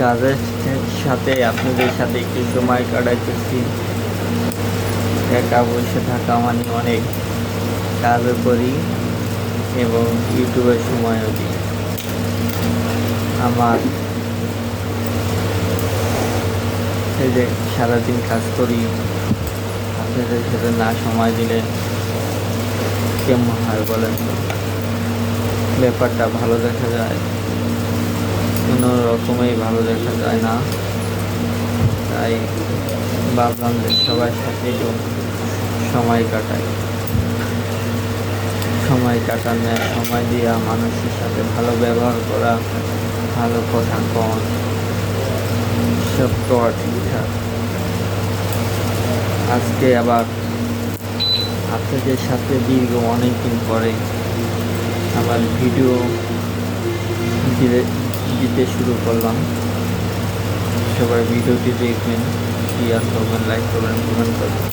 কাজের সাথে, আপনাদের সাথে একটু সময় কাটাইতেছি। একা বসে থাকা মানে অনেক কাজও করি এবং ইউটিউবের সময়ও দিই আমার এই যে সারাদিন কাজ করি, আপনাদের সাথে না সময় দিলে কেমন হয় বলেন? ব্যাপারটা ভালো দেখা যায়। রকমেই ভালো দেখা যায় না। তাই ভাবলাম যে সবার সাথে একটু সময় কাটাই। সময় কাটানো সময় দিয়া মানুষের সাথে ভালো ব্যবহার করা, ভালো কথা কন সব করা ঠিকঠাক আজকে আবার আপনাদের সাথে দীর্ঘ অনেকদিন পরে আমার ভিডিও দিতে শুরু করলাম। সবাই ভিডিওটি দেখবেন কি করবেন লাইক করবেন কমেন্ট করবেন।